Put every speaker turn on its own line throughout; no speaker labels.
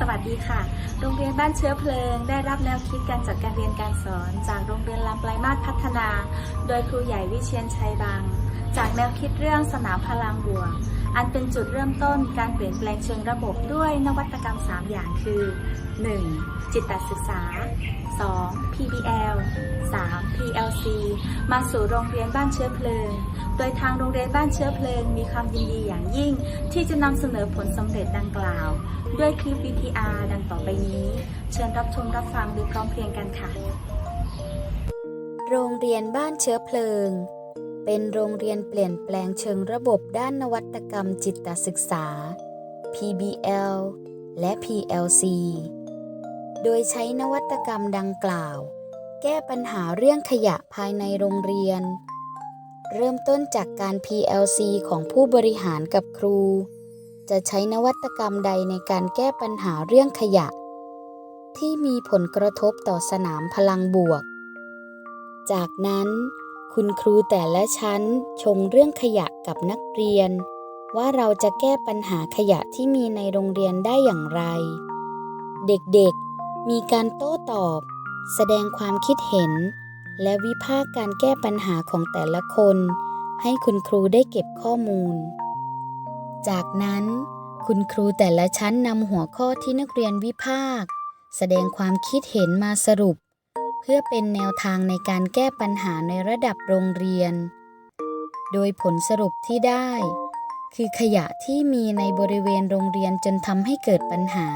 สวัสดีค่ะ โรงเรียนบ้านเชื้อเพลิง ได้รับแนวคิดการจัดการเรียนการสอน จากโรงเรียนลำปลายมาตรพัฒนา โดยครูใหญ่วิเชียนชัยบาง จากแนวคิดเรื่องสนามพลังบวก อันเป็นจุดเริ่มต้นการเปลี่ยนแปลงเชิงระบบด้วยนวัตกรรม 3 อย่างคือ 1. จิตตศึกษา 2. PBL 3. PLC มาสู่โรงเรียนบ้านเชื้อเพลิง โดยทางโรงเรียนบ้านเชื้อเพลิงมีความยินดีอย่างยิ่ง ที่จะนำเสนอผลสำเร็จดังกล่าว ด้วยคลิป VTR ดังต่อไปนี้ เชิญรับชมรับฟังดยพร้อมเพรียงกันค่ะ
โรงเรียนบ้านเชื้อเพลิง เป็นโรงเรียนเปลี่ยนแปลงเชิงระบบด้านนวัตกรรมจิตศึกษา PBL และ PLC โดยใช้นวัตกรรมดังกล่าว แก้ปัญหาเรื่องขยะภายในโรงเรียน เริ่มต้นจากการ PLC ของผู้บริหารกับครู จะใช้นวัตกรรมใดในการแก้ปัญหาเรื่องขยะ ที่มีผลกระทบต่อสนามพลังบวก จากนั้น คุณครูแต่ละชั้นชงเรื่องขยะกับนักเรียน ว่าเราจะแก้ปัญหาขยะที่มีในโรงเรียนได้อย่างไร เด็กๆ มีการโต้ตอบ แสดงความคิดเห็น และวิพากษ์การแก้ปัญหาของแต่ละคน ให้คุณครูได้เก็บข้อมูล จากนั้น คุณครูแต่ละชั้นนำหัวข้อที่นักเรียนวิพากษ์แสดงความคิดเห็นมาสรุป พื่อเป็นแนวทางในการแก้ปัญหาในระดับโรงเรียน โดยผลสรุปที่ได้ คือขยะที่มีในบริเวณโรงเรียนจนทำให้เกิดปัญหา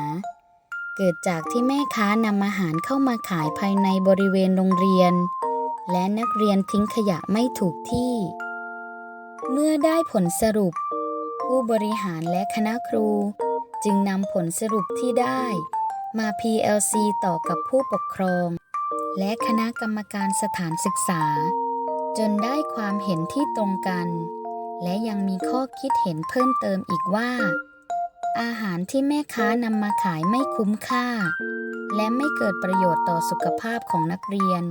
เกิดจากที่แม่ค้านำอาหารเข้ามาขายภายในบริเวณโรงเรียน และนักเรียนทิ้งขยะไม่ถูกที่ เมื่อได้ผลสรุป ผู้บริหารและคณะครู จึงนำผลสรุปที่ได้ มา PLC ต่อกับผู้ปกครอง และคณะกรรมการสถานศึกษา จนได้ความเห็นที่ตรงกัน และยังมีข้อคิดเห็นเพิ่มเติมอีกว่า อาหารที่แม่ค้านำมาขายไม่คุ้มค่า และไม่เกิดประโยชน์ต่อสุขภาพของนักเรียน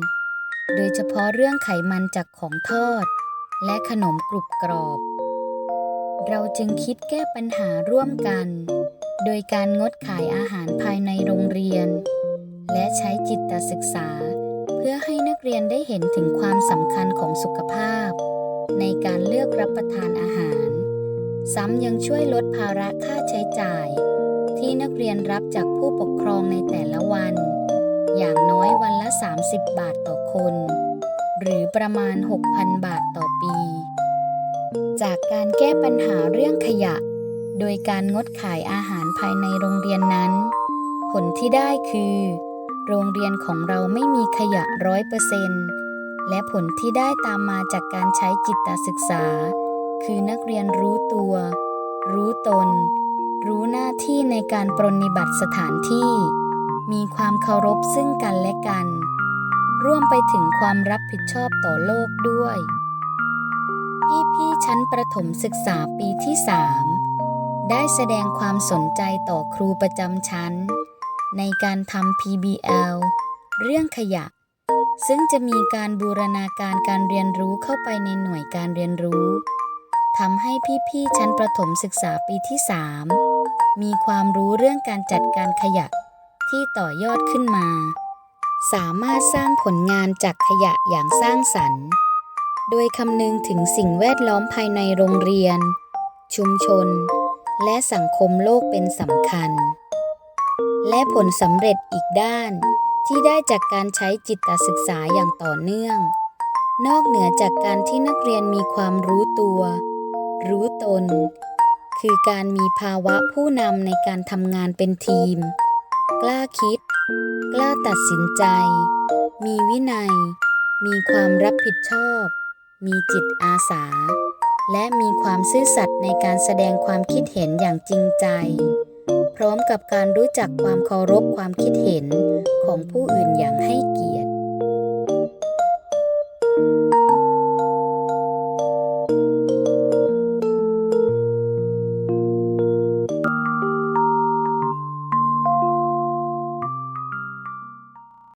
โดยเฉพาะเรื่องไขมันจากของทอด และขนมกรุบกรอบ เราจึงคิดแก้ปัญหาร่วมกัน โดยการงดขายอาหารภายในโรงเรียน และใช้จิตศึกษา เพื่อให้นักเรียนได้เห็นถึงความสำคัญของสุขภาพ ในการเลือกรับประทานอาหาร ซ้ำยังช่วยลดภาระค่าใช้จ่าย ที่นักเรียนรับจากผู้ปกครองในแต่ละวัน อย่างน้อยวันละ 30 บาทต่อคน หรือประมาณ 6,000 บาทต่อปี จากการแก้ปัญหาเรื่องขยะ โดยการงดขายอาหารภายในโรงเรียนนั้น ผลที่ได้คือ โรงเรียนของเราไม่มีขยะร้อยเปอร์เซนต์และผลที่ได้ตามมาจากการใช้จิตศึกษา คือนักเรียนรู้ตัว รู้ตน รู้หน้าที่ในการปรนนิบัติสถานที่ มีความเคารพซึ่งกันและกัน ร่วมไปถึงความรับผิดชอบต่อโลกด้วย พี่ๆชั้นประถมศึกษาปีที่3ได้แสดงความสนใจต่อครูประจำชั้น ในการทำ PBL เรื่องขยะ ซึ่งจะมีการบูรณาการการเรียนรู้เข้าไปในหน่วยการเรียนรู้ทำให้พี่ๆชั้นประถมศึกษาปีที่ 3 มีความรู้เรื่องการจัดการขยะที่ต่อยอดขึ้นมา สามารถสร้างผลงานจากขยะอย่างสร้างสรรค์ โดยคำนึงถึงสิ่งแวดล้อมภายในโรงเรียน ชุมชน และสังคมโลกเป็นสำคัญ และผลสำเร็จอีกด้าน ที่ได้จากการใช้จิตศึกษาอย่างต่อเนื่อง นอกเหนือจากการที่นักเรียนมีความรู้ตัว รู้ตน คือการมีภาวะผู้นำในการทำงานเป็นทีม กล้าคิด กล้าตัดสินใจ มีวินัย มีความรับผิดชอบ มีจิตอาสา และมีความซื่อสัตย์ในการแสดงความคิดเห็นอย่างจริงใจ พร้อมกับการรู้จักความเคารพความคิดเห็นของผู้อื่นอย่างให้เกียรติ